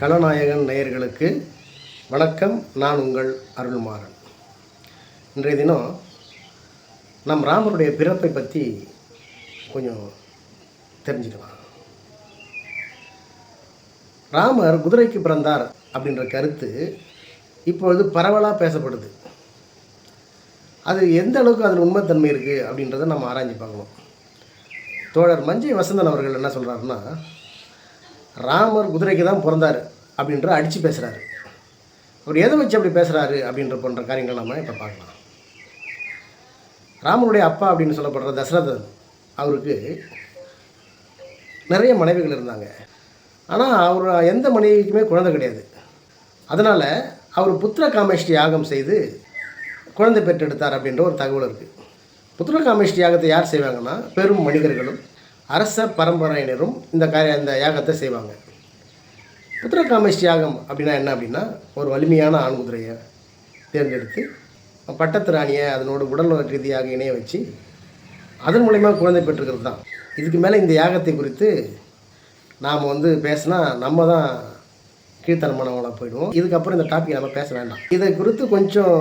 கலநாயகன் நேயர்களுக்கு வணக்கம். நான் உங்கள் அருள்மாறன். இன்றைய தினம் நம் ராமருடைய பிறப்பை பற்றி கொஞ்சம் தெரிஞ்சுக்கலாம். ராமர் குதிரைக்கு பிறந்தார் அப்படின்ற கருத்து இப்பொழுது பரவலாக பேசப்படுது. அது எந்த அளவுக்கு அதில் உண்மைத்தன்மை இருக்குது அப்படின்றத நம்ம ஆராய்ஞ்சு பார்க்கணும். தோழர் மஞ்சை வசந்தன் அவர்கள் என்ன சொல்கிறாருன்னா ராமர் குதிரைக்கு தான் பிறந்தார் அப்படின்ற அடித்து பேசுகிறாரு அவர் எதை வச்சு அப்படி பேசுகிறாரு அப்படின்ற போன்ற காரியங்கள் நம்ம இப்போ பார்க்கலாம். ராமனுடைய அப்பா அப்படின்னு சொல்லப்படுற தசரதன் அவருக்கு நிறைய மனைவிகள் இருந்தாங்க. ஆனால் அவர் எந்த மனைவிக்குமே குழந்தை கிடையாது. அதனால் அவர் புத்திர காமேஷ்டி யாகம் செய்து குழந்தை பெற்றெடுத்தார் அப்படின்ற ஒரு தகவல் இருக்குது புத்திர காமேஷ்டி யாகத்தை யார் செய்வாங்கன்னா பெரும் மனிதர்களும் அரச பரம்பரையினரும் இந்த காரிய இந்த யாகத்தை செய்வாங்க. புத்திரகாமேஷ்டி யாகம் அப்படின்னா என்ன அப்படின்னா ஒரு வலிமையான ஆண்குதிரையை தேர்ந்தெடுத்து பட்டத்து ராணியை அதனோட உடல் ரீதியாக இணைய வச்சு அதன் மூலயமா குழந்தை பெற்றுக்கிறது தான். இதுக்கு மேலே இந்த யாகத்தை குறித்து நாம் வந்து பேசினா நம்ம தான் கீழ்த்தனமானவங்களாக போயிடுவோம். இதுக்கப்புறம் இந்த டாபிக் நம்ம பேச வேண்டாம். இதை குறித்து கொஞ்சம்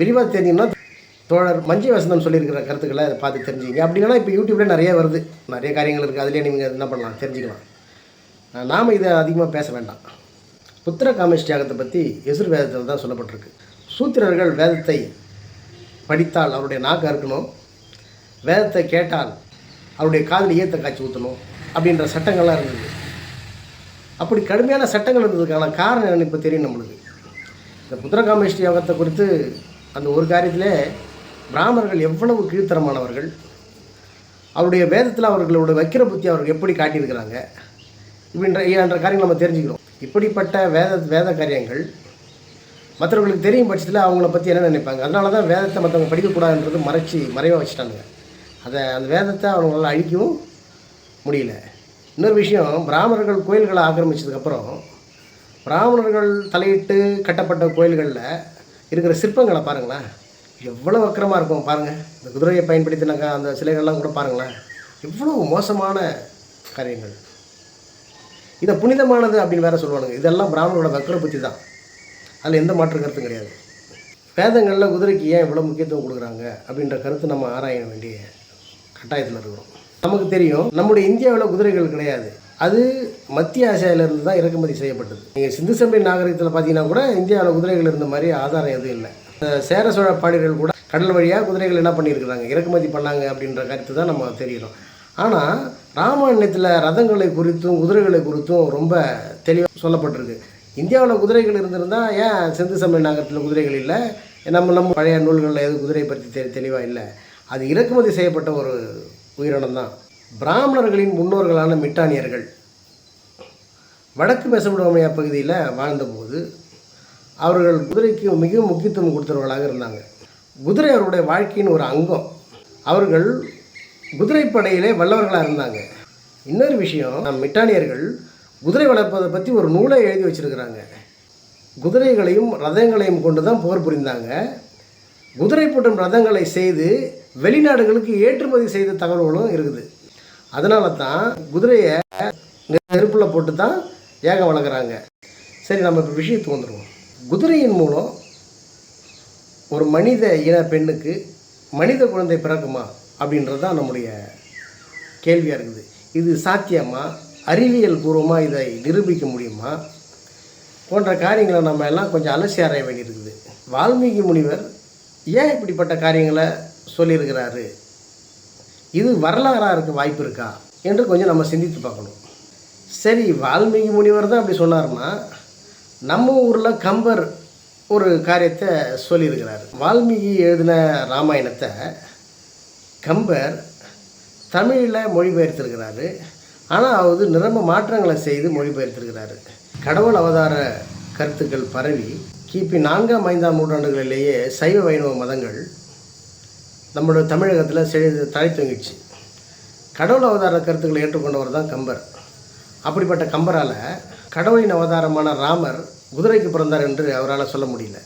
விரிவாக தெரியும்னா தோழர் மஞ்சள் வசந்தம் சொல்லியிருக்கிற கருத்துக்களை அதை பார்த்து தெரிஞ்சுங்க அப்படின்னா இப்போ யூடியூப்ல நிறைய வருது. நிறைய காரியங்கள் இருக்குது அதுலேயே நீங்கள் என்ன பண்ணலாம்? தெரிஞ்சுக்கலாம். நாம் இதை அதிகமாக பேச வேண்டாம். புத்திர காமேஷ் தியாகத்தை பற்றி எசுர் வேதத்தில் தான் சொல்லப்பட்டிருக்கு. சூத்திரர்கள் வேதத்தை படித்தால் அவருடைய நாக்கு அறுக்கணும். வேதத்தை கேட்டால் அவருடைய காதில் ஈயத்தை காய்ச்சி ஊற்றணும் அப்படின்ற சட்டங்கள்லாம் இருந்தது. அப்படி கடுமையான சட்டங்கள் இருந்ததுக்கான காரணம் இப்போ தெரியும் நம்மளுக்கு. இந்த புத்திரகாமேஷ்டி யோகத்தை குறித்து அந்த ஒரு காரியத்திலே பிராமணர்கள் எவ்வளவு கீழ்த்தரமானவர்கள் அவருடைய வேதத்தில் அவர்களோட வக்கிர புத்தி அவர்கள் எப்படி காட்டியிருக்கிறாங்க? இப்படின்ற என்ற காரியங்கள் நம்ம தெரிஞ்சுக்கிறோம். இப்படிப்பட்ட வேத வேத காரியங்கள் மற்றவர்களுக்கு தெரியும் பட்சத்தில் அவங்கள பற்றி என்ன நினைப்பாங்க? அதனால தான் வேதத்தை மற்றவங்க படிக்கக்கூடாதுன்றது மறைச்சி மறைவாக வச்சுட்டாங்க அதை அந்த வேதத்தை அவங்களால அழிக்கவும் முடியல. இன்னொரு விஷயம் பிராமணர்கள் கோயில்களை ஆக்கிரமிச்சதுக்கப்புறம் பிராமணர்கள் தலையிட்டு கட்டப்பட்ட கோயில்களில் இருக்கிற சிற்பங்களை பாருங்களேன். எவ்வளோ வக்கரமாக இருக்கும் பாருங்கள் இந்த குதிரையை பயன்படுத்தினாக்கா அந்த சிலைகள்லாம் கூட பாருங்களேன். எவ்வளோ மோசமான காரியங்கள். இதை புனிதமானது அப்படின்னு வேறு சொல்லுவானுங்க. இதெல்லாம் பிராமணரோட வக்கர புத்தி தான். அதில் எந்த மாற்று கருத்தும் கிடையாது. வேதங்களில் குதிரைக்கு ஏன் இவ்வளோ முக்கியத்துவம் கொடுக்குறாங்க அப்படின்ற கருத்து நம்ம ஆராய வேண்டிய கட்டாயத்தில் இருக்கிறோம். நமக்கு தெரியும் நம்முடைய இந்தியாவில் குதிரைகள் கிடையாது. அது மத்திய ஆசியாவிலிருந்து தான் இறக்குமதி செய்யப்பட்டது. நீங்கள் சிந்து சமய நாகரிகத்தில் பார்த்தீங்கன்னா கூட இந்தியாவில் குதிரைகள் இருந்த மாதிரி ஆதாரம் எதுவும் இல்லை. சேர சோழ பாண்டியர்கள் கூட கடல் வழியாக குதிரைகள் என்ன பண்ணியிருக்கிறாங்க? இறக்குமதி பண்ணாங்க அப்படின்ற கருத்து தான் நம்ம தெரியணும் ஆனால் ராமாயணத்தில் ரதங்களை குறித்தும் குதிரைகளை குறித்தும் ரொம்ப தெளிவாக சொல்லப்பட்டிருக்கு. இந்தியாவில் குதிரைகள் இருந்திருந்தால் ஏன் செந்து சமய நகரத்தில் குதிரைகள் இல்லை? நம்ம நம்ம பழைய நூல்களில் எதுவும் குதிரையை பற்றி தெ தெளிவாக இல்லை. அது இறக்குமதி செய்யப்பட்ட ஒரு உயிரினம் தான். பிராமணர்களின் முன்னோர்களான மிட்டானியர்கள். வடக்கு மெசபடோமியா பகுதியில் வாழ்ந்தபோது அவர்கள் குதிரைக்கு மிகவும் முக்கியத்துவம் கொடுத்தவர்களாக இருந்தாங்க. குதிரை அவருடைய வாழ்க்கையின் ஒரு அங்கம். அவர்கள் குதிரைப்படையிலே வல்லவர்களாக இருந்தாங்க. இன்னொரு விஷயம் நம் மிட்டானியர்கள் குதிரை வளர்ப்பதை பற்றி ஒரு நூலை எழுதி வச்சிருக்கிறாங்க. குதிரைகளையும் ரதங்களையும் கொண்டு தான் போர் புரிந்தாங்க. குதிரை பூட்டும் ரதங்களை செய்து வெளிநாடுகளுக்கு ஏற்றுமதி செய்த தகவல்களும் இருக்குது. அதனால தான் குதிரையை நெருப்பில் போட்டு தான் ஏகம் வளர்க்குறாங்க. சரி நம்ம இப்போ விஷயத்துக்கு வந்துடுவோம் குதிரையின் மூலம் ஒரு மனித இன பெண்ணுக்கு மனித குழந்தை பிறக்குமா அப்படின்றது தான் நம்முடைய கேள்வியாக இருக்குது. இது சாத்தியமா? அறிவியல் பூர்வமாக இதை நிரூபிக்க முடியுமா? போன்ற காரியங்களை நம்ம எல்லாம் கொஞ்சம் அலசி ஆராய வேண்டியிருக்குது. வால்மீகி முனிவர் ஏன் இப்படிப்பட்ட காரியங்களை சொல்லியிருக்கிறாரு? இது வரலாறாக இருக்க வாய்ப்பு இருக்கா? என்று கொஞ்சம் நம்ம சிந்தித்து பார்க்கணும். சரி வால்மீகி முனிவர் தான் அப்படி சொன்னார்னா நம்ம ஊரில் கம்பர் ஒரு காரியத்தை சொல்லியிருக்கிறார். வால்மீகி எழுதின ராமாயணத்தை கம்பர் தமிழில் மொழிபெயர்த்திருக்கிறாரு. ஆனால் அவர் நிரம்ப மாற்றங்களை செய்து மொழிபெயர்த்திருக்கிறாரு. கடவுள் அவதார கருத்துக்கள் பரவி கிபி நான்காம் ஐந்தாம் நூற்றாண்டுகளிலேயே சைவ வைணவ மதங்கள் நம்மளோட தமிழகத்தில் செய்து தலை தொங்கிடுச்சு கடவுள் அவதார கருத்துக்களை ஏற்றுக்கொண்டவர் தான் கம்பர். அப்படிப்பட்ட கம்பரால் கடவுளின் அவதாரமான ராமர் குதிரைக்கு பிறந்தார் என்று அவரால் சொல்ல முடியல.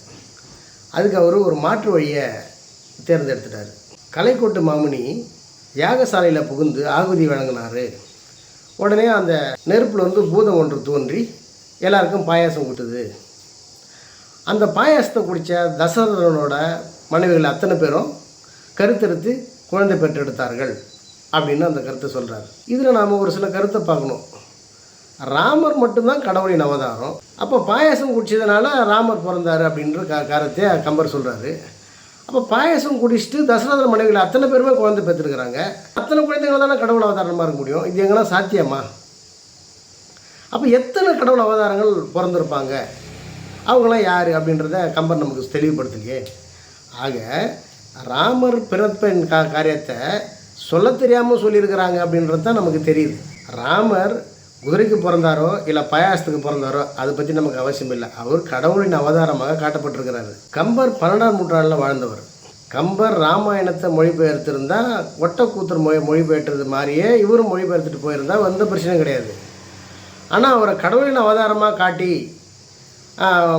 அதுக்கு அவர் ஒரு மாற்று வழியை தேர்ந்தெடுத்துட்டார். கலைக்கோட்டு மாமுனி யாகசாலையில் புகுந்து ஆகுதி வழங்கினார். உடனே அந்த நெருப்பில் வந்து பூதம் ஒன்று தோன்றி எல்லாருக்கும் பாயாசம் கொடுத்தது அந்த பாயாசத்தை குடித்த தசரதனோட மனைவிகள் அத்தனை பேரும் கருத்தெடுத்து குழந்தை பெற்றெடுத்தார்கள் அப்படின்னு அந்த கருத்தை சொல்கிறார் இதில் நாம் ஒரு சில கருத்தை பார்க்கணும். ராமர் மட்டும்தான் கடவுளின் அவதாரம் அப்போ பாயாசம் குடிச்சதுனால ராமர் பிறந்தார் அப்படின்ற க கருத்தை கம்பர் சொல்கிறாரு அப்போ பாயாசம் குடிச்சிட்டு தசரதன் மனைவிகள் அத்தனை பேருமே குழந்தை பெற்றுருக்குறாங்க. அத்தனை குழந்தைகள் தானே கடவுள் அவதாரமாக இருக்க முடியும்? இது எங்கெல்லாம் சாத்தியமா? அப்போ எத்தனை கடவுள் அவதாரங்கள் பிறந்திருப்பாங்க? அவங்களாம் யார் அப்படின்றத கம்பர் நமக்கு தெளிவுபடுத்தலையே ஆக ராமர் பிறப்பின் கா காரியத்தை சொல்ல தெரியாமல் சொல்லியிருக்கிறாங்க அப்படின்றது தான் நமக்கு தெரியுது. ராமர் குதிரைக்கு பிறந்தாரோ இல்லை பாயாசத்துக்கு பிறந்தாரோ அதை பற்றி நமக்கு அவசியம் இல்லை. அவர் கடவுளின் அவதாரமாக காட்டப்பட்டிருக்கிறாரு. கம்பர் பன்னெண்டாம் நூற்றாண்டில் வாழ்ந்தவர். கம்பர் ராமாயணத்தை மொழிபெயர்த்திருந்தா ஒட்டக்கூத்தர் மொழி மொழிபெயர்த்தது மாதிரியே இவரும் மொழிபெயர்த்துட்டு போயிருந்தால் எந்த பிரச்சனையும் கிடையாது. ஆனால் அவரை கடவுளின் அவதாரமாக காட்டி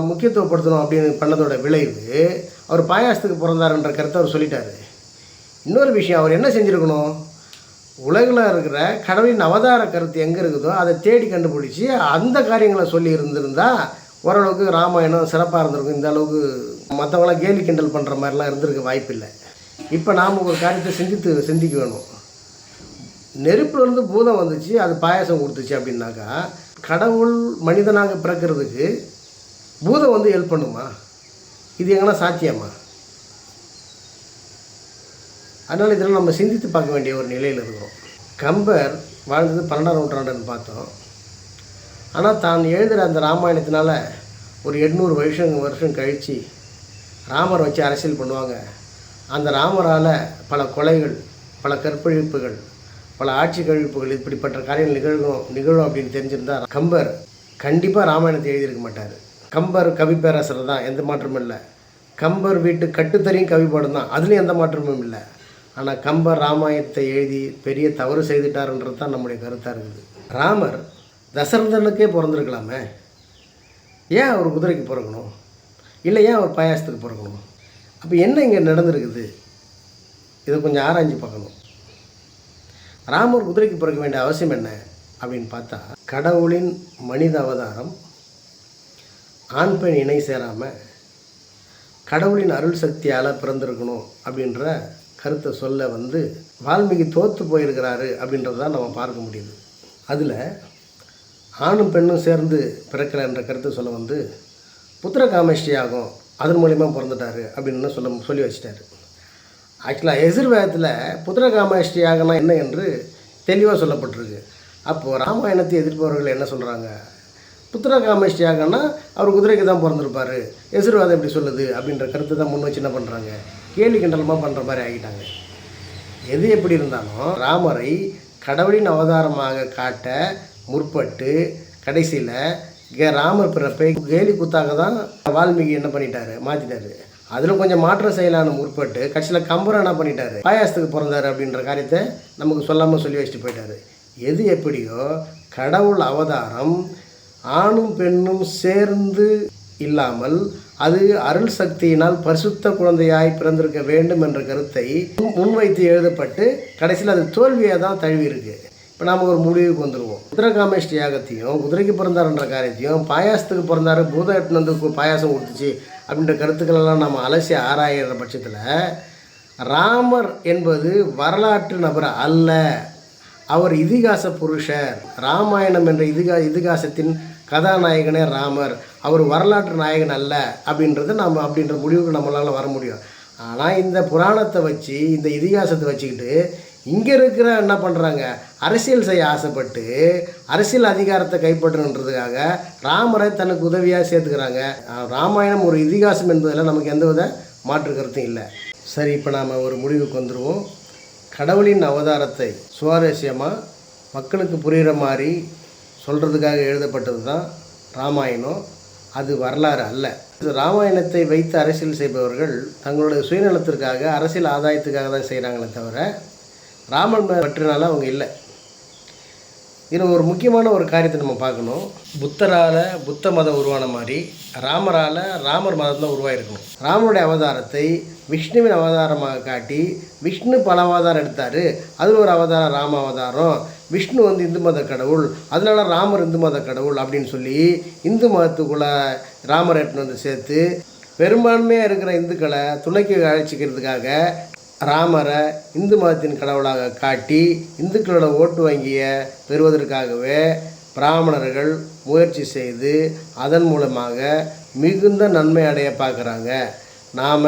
முக்கியத்துவப்படுத்தணும் அப்படின்னு பண்ணதோட விளைவு அவர் பாயாசத்துக்கு பிறந்தாருன்ற கருத்தை அவர் சொல்லிட்டாரு. இன்னொரு விஷயம் அவர் என்ன செஞ்சுருக்கணும்? உலகில் இருக்கிற கடவுளின் அவதார கருத்து எங்கே இருக்குதோ அதை தேடி கண்டுபிடிச்சி அந்த காரியங்களை சொல்லி இருந்திருந்தால் ஓரளவுக்கு ராமாயணம் சிறப்பாக இருந்திருக்கும். இந்த அளவுக்கு மற்றவங்களாம் கேலி கிண்டல் பண்ணுற மாதிரிலாம் இருந்திருக்க வாய்ப்பில்லை. இப்போ நாம் ஒரு காரியத்தை சிந்தித்து சிந்திக்க வேணும் நெருப்பில் இருந்து பூதம் வந்துச்சு அது பாயாசம் கொடுத்துச்சு அப்படின்னாக்கா கடவுள் மனிதனாக பிறக்கிறதுக்கு பூதம் வந்து ஹெல்ப் பண்ணுமா? இது எங்கன்னா சாத்தியமா? அதனால் இதெல்லாம் நம்ம சிந்தித்து பார்க்க வேண்டிய ஒரு நிலையில் இருக்கிறோம். கம்பர் வாழ்ந்தது பன்னெண்டாம் நூற்றாண்டுன்னு பார்த்தோம். ஆனால் தான் எழுதுகிற அந்த ராமாயணத்தினால் ஒரு எட்நூறு வருஷம் வருஷம் கழித்து ராமர் வச்சு அரசியல் பண்ணுவாங்க. அந்த ராமரால் பல கொலைகள் பல கற்பழிப்புகள் பல ஆட்சி கழிப்புகள் இப்படிப்பட்ட காரியங்கள் நிகழும் நிகழும் அப்படின்னு தெரிஞ்சிருந்தால் கம்பர் கண்டிப்பாக ராமாயணத்தை எழுதியிருக்க மாட்டார். கம்பர் கவி பேராசர் தான் எந்த மாற்றமும் இல்லை. கம்பர் வீட்டு கட்டுத்தறியும் கவி பாடம் தான் அதுலேயும் எந்த மாற்றமும் இல்லை. ஆனால் கம்பர் ராமாயணத்தை எழுதி பெரிய தவறு செய்துட்டாருன்றது தான் நம்முடைய கருத்தாக இருக்குது. ராமர் தசரதனுக்கே பிறந்திருக்கலாமே. ஏன் அவர் குதிரைக்கு பிறக்கணும்? இல்லை ஏன் அவர் பாயாசத்துக்கு பிறக்கணும்? அப்போ என்ன இங்கே நடந்திருக்குது? இதை கொஞ்சம் ஆராய்ஞ்சு பார்க்கணும். ராமர் குதிரைக்கு பிறக்க வேண்டிய அவசியம் என்ன அப்படின்னு பார்த்தா கடவுளின் மனித அவதாரம் ஆண் பெண் இணை சேராமல் கடவுளின் அருள் சக்தியால் பிறந்திருக்கணும் அப்படின்ற கருத்தை சொல்ல வந்து வால்மீகி தோற்று போயிருக்கிறாரு அப்படின்றத நம்ம பார்க்க முடியுது. அதில் ஆணும் பெண்ணும் சேர்ந்து பிறக்கலைன்ற கருத்தை சொல்ல வந்து புத்திர காமேஷ்டி ஆகும் அதன் மூலிமா பிறந்துட்டாரு அப்படின்னு சொல்ல சொல்லி வச்சிட்டாரு. ஆக்சுவலாக எதிர்வேதத்தில் புத்திர காமேஷ்டி ஆகனா என்ன என்று தெளிவாக சொல்லப்பட்டிருக்கு. அப்போது ராமாயணத்தை எதிர்ப்பவர்கள் என்ன சொல்கிறாங்க புத்திர காமேஷ்டி அவர் குதிரைக்கு தான் பிறந்திருப்பார். எதிர்வாதம் எப்படி சொல்லுது அப்படின்ற கருத்தை தான் முன் வச்சு என்ன பண்ணுறாங்க கேலி கண்டலமாக பண்ணுற மாதிரி ஆகிட்டாங்க. எது எப்படி இருந்தாலும் ராமரை கடவுளின் அவதாரமாக காட்ட முற்பட்டு கடைசியில் கே ராமர் பிறப்பை கேலி குத்தாக தான் வால்மீகி என்ன பண்ணிட்டாரு? மாற்றிட்டாரு அதில் கொஞ்சம் மாற்றம் செய்யலான்னு முற்பட்டு கடைசியில் கம்பரம் என்ன பண்ணிட்டாரு. பாயாசத்துக்கு பிறந்தாரு அப்படின்ற காரியத்தை நமக்கு சொல்லாமல் சொல்லி வச்சுட்டு போயிட்டாரு. எது எப்படியோ கடவுள் அவதாரம் ஆணும் பெண்ணும் சேர்ந்து இல்லாமல் அது அருள் சக்தியினால் பரிசுத்த குழந்தையாய் பிறந்திருக்க வேண்டும் என்ற கருத்தை முன்வைத்து எழுதப்பட்டு கடைசியில் அது தோல்வியாக தான் தழுவி இருக்கு இப்போ நாம் ஒரு முடிவுக்கு வந்துடுவோம் உத்தரகாமேஷ்டி யாகத்தையும் குதிரைக்கு பிறந்தாருன்ற காரியத்தையும் பாயாசத்துக்கு பிறந்தாரு பூத எட்டுனதுக்கு வந்து பாயாசம் கொடுத்துச்சு அப்படின்ற கருத்துக்களெல்லாம் நம்ம அலசி ஆராயிற பட்சத்தில் ராமர் என்பது வரலாற்று நபர் அல்ல. அவர் இதிகாச புருஷர். ராமாயணம் என்ற இதிகா இதிகாசத்தின் கதாநாயகனே ராமர். அவர் வரலாற்று நாயகன் அல்ல அப்படின்றது நம்ம அப்படின்ற முடிவுக்கு நம்மளால் வர முடியும். ஆனால் இந்த புராணத்தை வச்சு இந்த இதிகாசத்தை வச்சுக்கிட்டு இங்கே இருக்கிற என்ன பண்ணுறாங்க அரசியல் செய்ய ஆசைப்பட்டு அரசியல் அதிகாரத்தை கைப்பற்றணுன்றதுக்காக ராமரை தனக்கு உதவியாக சேர்த்துக்கிறாங்க. ராமாயணம் ஒரு இதிகாசம் என்பதில் நமக்கு எந்தவித மாற்று கருத்தும் இல்லை. சரி இப்போ நாம் ஒரு முடிவுக்கு வந்துடுவோம் கடவுளின் அவதாரத்தை சுவாரஸ்யமாக மக்களுக்கு புரிகிற மாதிரி சொல்கிறதுக்காக எழுதப்பட்டது தான் ராமாயணம். அது வரலாறு அல்ல. ராமாயணத்தை வைத்து அரசியல் செய்பவர்கள் தங்களுடைய சுயநலத்திற்காக அரசியல் ஆதாயத்துக்காக தான் செய்கிறாங்களே தவிர ராமன் பற்றினால அவங்க இல்லை. இதில் ஒரு முக்கியமான ஒரு காரியத்தை நம்ம பார்க்கணும். புத்தரால் புத்த மதம் உருவான மாதிரி ராமரால் ராமர் மதம் தான் உருவாயிருக்கணும். ராமனுடைய அவதாரத்தை விஷ்ணுவின் அவதாரமாக காட்டி விஷ்ணு பல அவதாரம் எடுத்தார். அதில் ஒரு அவதாரம் ராம அவதாரம். விஷ்ணு வந்து இந்து மத கடவுள். அதனால ராமர் இந்து மத கடவுள் அப்படின்னு சொல்லி இந்து மதத்துக்குள்ளே ராமர் எட்டுன்னு வந்து சேர்த்து பெரும்பான்மையாக இருக்கிற இந்துக்களை துணைக்கு அழைச்சிக்கிறதுக்காக ராமரை இந்து மதத்தின் கடவுளாக காட்டி இந்துக்களோட ஓட்டு வங்கியை பெறுவதற்காகவே பிராமணர்கள் முயற்சி செய்து அதன் மூலமாக மிகுந்த நன்மை அடைய பார்க்குறாங்க. நாம்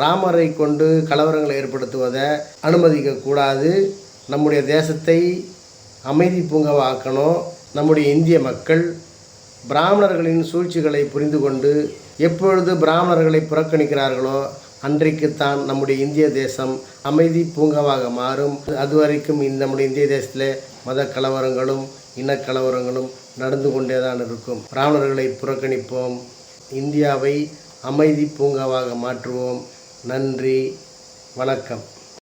ராமரை கொண்டு கலவரங்களை ஏற்படுத்துவதை அனுமதிக்கக்கூடாது நம்முடைய தேசத்தை அமைதி பூங்கவாக்கணும். நம்முடைய இந்திய மக்கள் பிராமணர்களின் சூழ்ச்சிகளை புரிந்து கொண்டு எப்பொழுது பிராமணர்களை புறக்கணிக்கிறார்களோ அன்றைக்குத்தான் நம்முடைய இந்திய தேசம் அமைதி பூங்காவாக மாறும். அதுவரைக்கும் இந்த நம்முடைய இந்திய தேசத்தில் மத கலவரங்களும் இனக்கலவரங்களும் நடந்து கொண்டே தான் இருக்கும். பிராமணர்களை புறக்கணிப்போம். இந்தியாவை அமைதி பூங்காவாக மாற்றுவோம். நன்றி. வணக்கம்.